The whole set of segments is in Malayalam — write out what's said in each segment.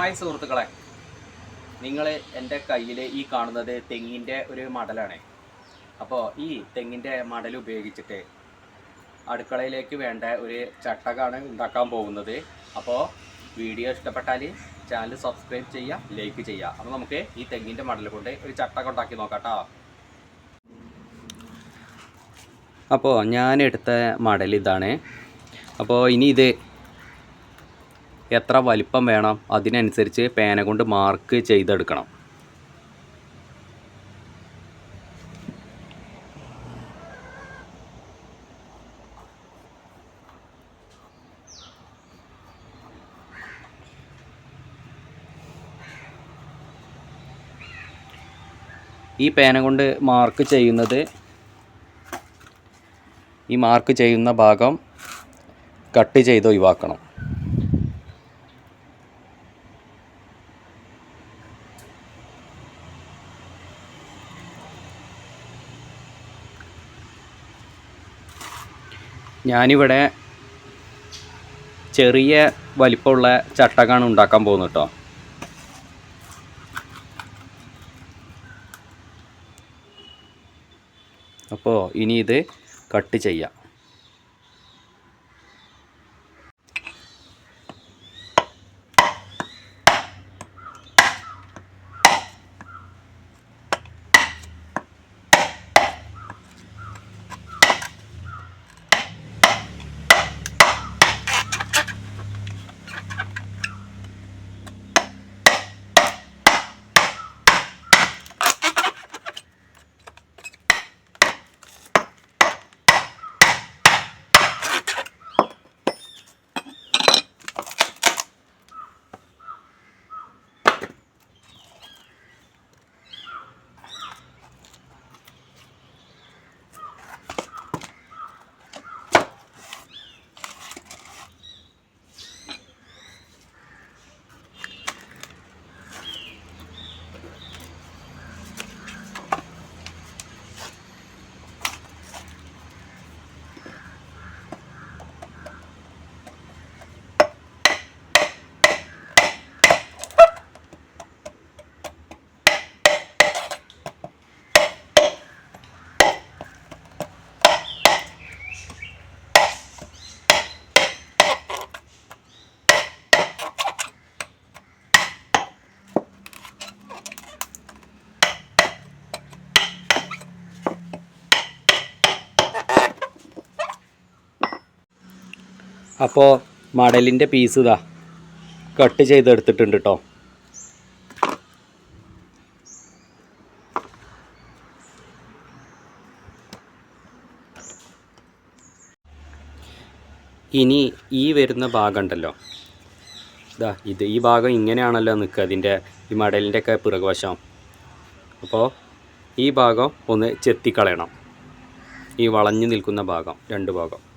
ഹായ് സുഹൃത്തുക്കളെ. നിങ്ങൾ എന്റെ കയ്യിൽ ഈ കാണുന്നത് തെങ്ങിന്റെ ഒരു മടലാണ്. അപ്പോൾ ഈ തെങ്ങിന്റെ മടൽ ഉപയോഗിച്ചിട്ട് അടുക്കളയിലേക്ക് വേണ്ട ഒരു ചട്ടകാണ് ഉണ്ടാക്കാൻ പോകുന്നത്. അപ്പോൾ വീഡിയോ ഇഷ്ടപ്പെട്ടാൽ ചാനൽ സബ്സ്ക്രൈബ് ചെയ്യുക ലൈക്ക് ചെയ്യുക. അപ്പോൾ നമുക്ക് ഈ തെങ്ങിന്റെ മടൽ കൊണ്ട് ഒരു ചട്ടക ഉണ്ടാക്കി നോക്കാം അപ്പോൾ ഞാൻ എടുത്ത മടൽ ഇതാണ്. അപ്പോൾ ഇനി ഇത് എത്ര വലിപ്പം വേണം അതിനനുസരിച്ച് പേന കൊണ്ട് മാർക്ക് ചെയ്തെടുക്കണം. ഈ പേന കൊണ്ട് മാർക്ക് ചെയ്യുന്നത് ഈ മാർക്ക് ചെയ്യുന്ന ഭാഗം കട്ട് ചെയ്ത് ഒഴിവാക്കണം. ഞാനിവിടെ ചെറിയ വലിപ്പമുള്ള ചട്ടകാണ് ഉണ്ടാക്കാൻ പോകുന്നത് കേട്ടോ. അപ്പോൾ ഇനി ഇത് കട്ട് ചെയ്യാം. അപ്പോൾ മടലിന്റെ പീസ് ഇതാ. കട്ട് ചെയ്തെടുത്തിട്ടുണ്ട് കേട്ടോ ഇനി ഈ വരുന്ന ഭാഗം ഉണ്ടല്ലോ ഇതാ ഇത് ഈ ഭാഗം ഇങ്ങനെയാണല്ലോ നിൽക്കുക അതിന്റെ ഈ മടലിന്റെ ഒക്കെ പിറകുവശം. അപ്പോൾ ഈ ഭാഗം ഒന്ന് ചെത്തിക്കളയണം. ഈ വളഞ്ഞു നിൽക്കുന്ന ഭാഗം രണ്ട് ഭാഗം.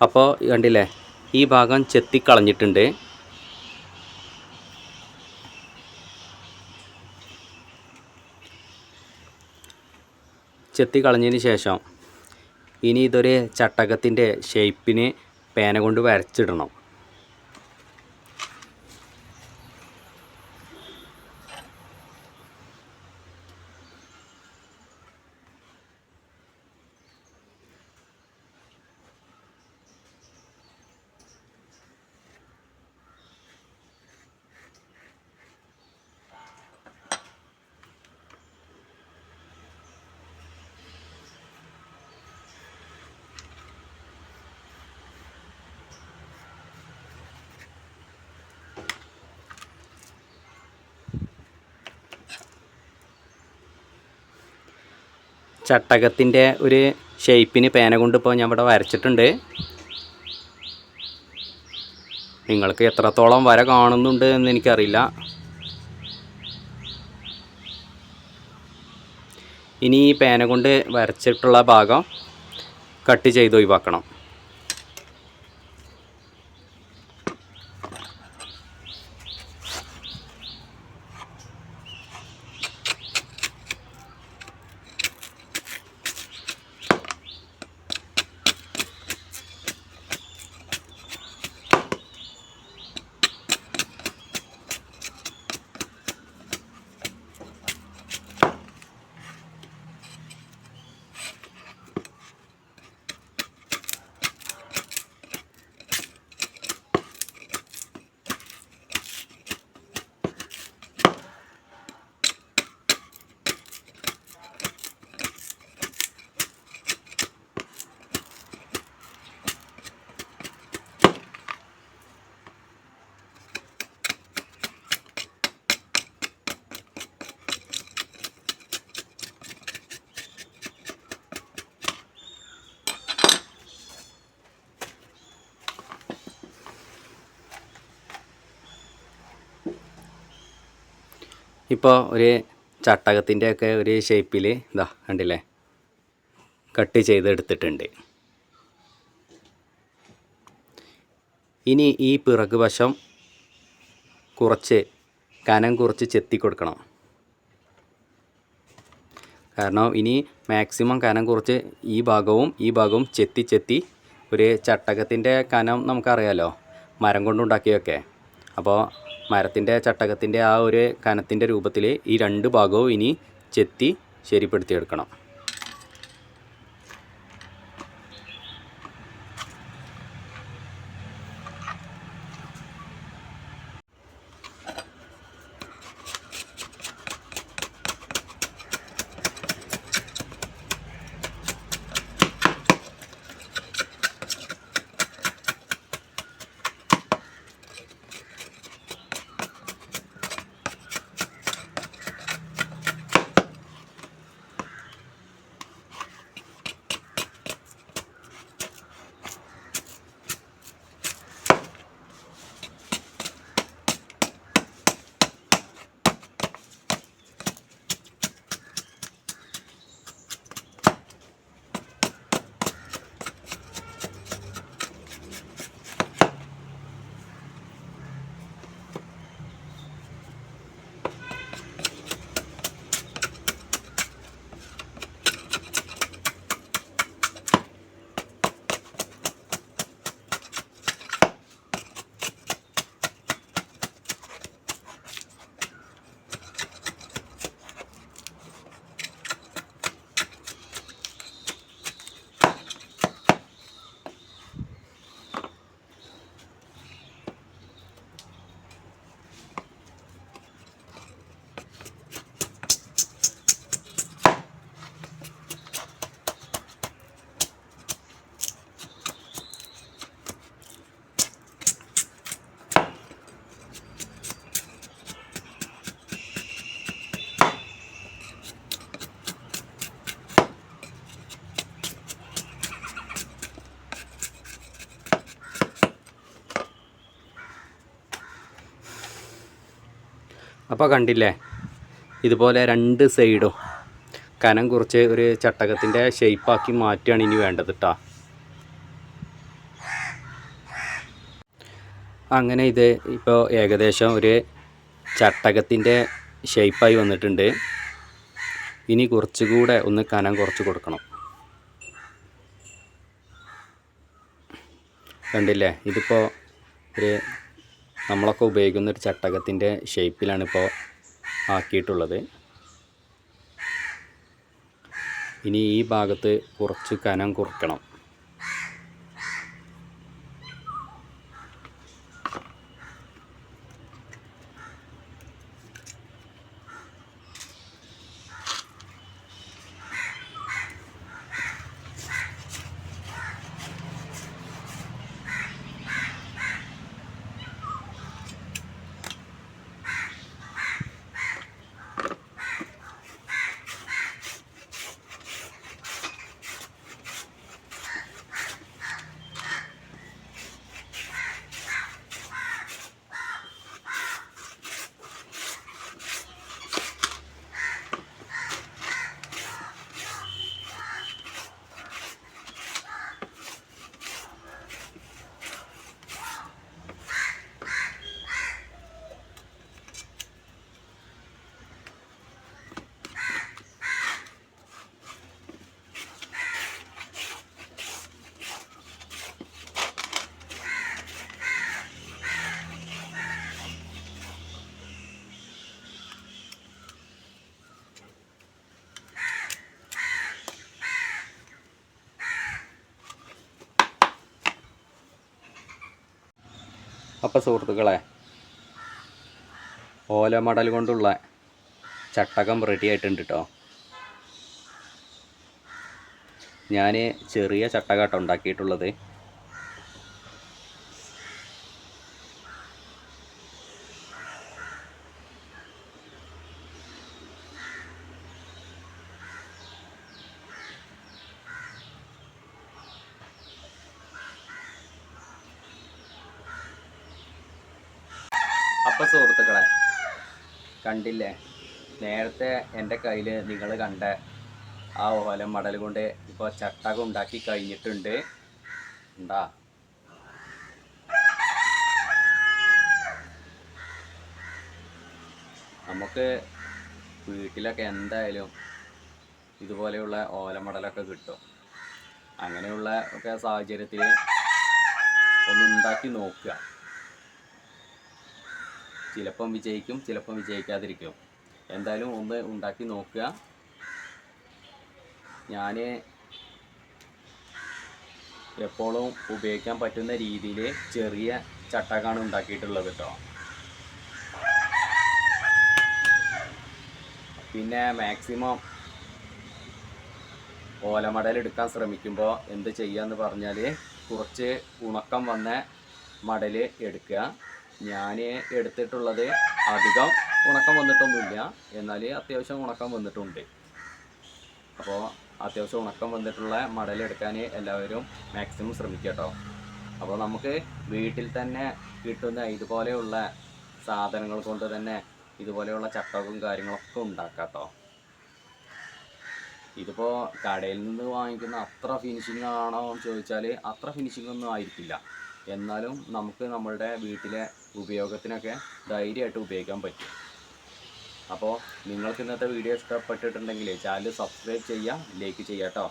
അപ്പോൾ കണ്ടില്ലേ ഈ ഭാഗം ചെത്തിക്കളഞ്ഞിട്ടുണ്ട്. ചെത്തി കളഞ്ഞതിന് ശേഷം ഇനി ഇതൊരു ചട്ടകത്തിന്റെ ഷേപ്പിന് പേന കൊണ്ട് വരച്ചിടണം. ചട്ടകത്തിന്റെ ഒരു ഷേപ്പിന് പേന കൊണ്ടിപ്പോൾ ഞാൻ ഇവിടെ വരച്ചിട്ടുണ്ട്. നിങ്ങൾക്ക് എത്രത്തോളം വര കാണുന്നുണ്ട് എന്ന് എനിക്കറിയില്ല. ഇനി ഈ പേന കൊണ്ട് വരച്ചിട്ടുള്ള ഭാഗം കട്ട് ചെയ്ത് ഒഴിവാക്കണം. ഇപ്പോൾ ഒരു ചട്ടകത്തിന്റെ ഒക്കെ ഒരു ഷേപ്പിൽ ഇതാ കണ്ടില്ലേ? കട്ട് ചെയ്തെടുത്തിട്ടുണ്ട്. ഇനി ഈ പിറക് വശം കുറച്ച് കനം കുറച്ച് ചെത്തി കൊടുക്കണം. കാരണം ഇനി മാക്സിമം കനം കുറച്ച് ഈ ഭാഗവും ഈ ഭാഗവും ചെത്തി ചെത്തി ഒരു ചട്ടകത്തിന്റെ കനം നമുക്കറിയാലോ? മരം കൊണ്ടുണ്ടാക്കിയൊക്കെ അപ്പോൾ മരത്തിന്റെ ചട്ടകത്തിന്റെ ആ ഒരു കനത്തിന്റെ രൂപത്തിൽ ഈ രണ്ട് ഭാഗവും ഇനി ചെത്തി ശരിപ്പെടുത്തിയെടുക്കണം. അപ്പോൾ കണ്ടില്ലേ? ഇതുപോലെ രണ്ട് സൈഡും കനം കുറച്ച് ഒരു ചട്ടകത്തിന്റെ ഷേപ്പാക്കി മാറ്റുകയാണ് ഇനി വേണ്ടത് കേട്ടോ അങ്ങനെ ഇത് ഇപ്പോൾ ഏകദേശം ഒരു ചട്ടകത്തിന്റെ ഷേപ്പായി വന്നിട്ടുണ്ട്. ഇനി കുറച്ചുകൂടെ ഒന്ന് കനം കുറച്ച് കൊടുക്കണം. കണ്ടില്ലേ? ഇതിപ്പോൾ ഒരു നമ്മളൊക്കെ ഉപയോഗിക്കുന്ന ഒരു ചട്ടകത്തിന്റെ ഷേപ്പിലാണ് ഇപ്പോൾ ആക്കിയിട്ടുള്ളത്. ഇനി ഈ ഭാഗത്ത് കുറച്ച് കനം കുറയ്ക്കണം അപ്പോൾ സുഹൃത്തുക്കളെ ഓല മടൽ കൊണ്ടുള്ള ചട്ടകം റെഡി ആയിട്ടുണ്ട് കേട്ടോ ഞാൻ ചെറിയ ചട്ടകാട്ടം ഉണ്ടാക്കിയിട്ടുള്ളത് അപ്പോൾ സുഹൃത്തുക്കളെ കണ്ടില്ലേ? നേരത്തെ എന്റെ കയ്യിൽ നിങ്ങൾ കണ്ട ആ ഓലം മടൽ കൊണ്ട് ഇപ്പോൾ ചട്ടകം ഉണ്ടാക്കി കഴിഞ്ഞിട്ടുണ്ട്. ഉണ്ടാ നമുക്ക് വീട്ടിലൊക്കെ എന്തായാലും ഇതുപോലെയുള്ള ഓലമടലൊക്കെ കിട്ടും. അങ്ങനെയുള്ള ഒക്കെ സാഹചര്യത്തിൽ ഒന്ന് ഉണ്ടാക്കി നോക്കുക. ചിലപ്പം വിജയിക്കും ചിലപ്പം വിജയിക്കാതിരിക്കും. എന്തായാലും ഒന്ന് ഉണ്ടാക്കി നോക്കുക. ഞാൻ എപ്പോഴും ഉപയോഗിക്കാൻ പറ്റുന്ന രീതിയിൽ ചെറിയ ചട്ടക്കാണ് ഉണ്ടാക്കിയിട്ടുള്ളത് കേട്ടോ. പിന്നെ മാക്സിമം ഓലമടൽ എടുക്കാൻ ശ്രമിക്കുമ്പോൾ എന്ത് ചെയ്യാന്ന് പറഞ്ഞാൽ കുറച്ച് ഉണക്കം വന്ന മടൽ എടുക്കുക. ഞാൻ എടുത്തിട്ടുള്ളത് അധികം ഉണക്കം വന്നിട്ടൊന്നുമില്ല. എന്നാൽ അത്യാവശ്യം ഉണക്കം വന്നിട്ടുണ്ട്. അപ്പോൾ അത്യാവശ്യം ഉണക്കം വന്നിട്ടുള്ള മടൽ എടുക്കാൻ എല്ലാവരും മാക്സിമം ശ്രമിക്കുക കേട്ടോ. അപ്പോൾ നമുക്ക് വീട്ടിൽ തന്നെ കിട്ടുന്ന ഇതുപോലെയുള്ള സാധനങ്ങൾ കൊണ്ട് തന്നെ ഇതുപോലെയുള്ള ചട്ടവും കാര്യങ്ങളൊക്കെ ഉണ്ടാക്കാം കേട്ടോ. ഇതിപ്പോൾ കടയിൽ നിന്ന് വാങ്ങിക്കുന്ന അത്ര ഫിനിഷിംഗ് ആണോ എന്ന് ചോദിച്ചാൽ അത്ര ഫിനിഷിംഗ് ഒന്നും ആയിരിക്കില്ല. എന്നാലും നമുക്ക് നമ്മളുടെ വീട്ടിലെ ഉപയോഗത്തിനൊക്കെ ധൈര്യമായിട്ട് ഉപയോഗിക്കാൻ പറ്റും. അപ്പോൾ നിങ്ങൾക്ക് ഇന്നത്തെ വീഡിയോ ഇഷ്ടപ്പെട്ടിട്ടുണ്ടെങ്കിൽ ചാനൽ സബ്സ്ക്രൈബ് ചെയ്യുക ലൈക്ക് ചെയ്യുക കേട്ടോ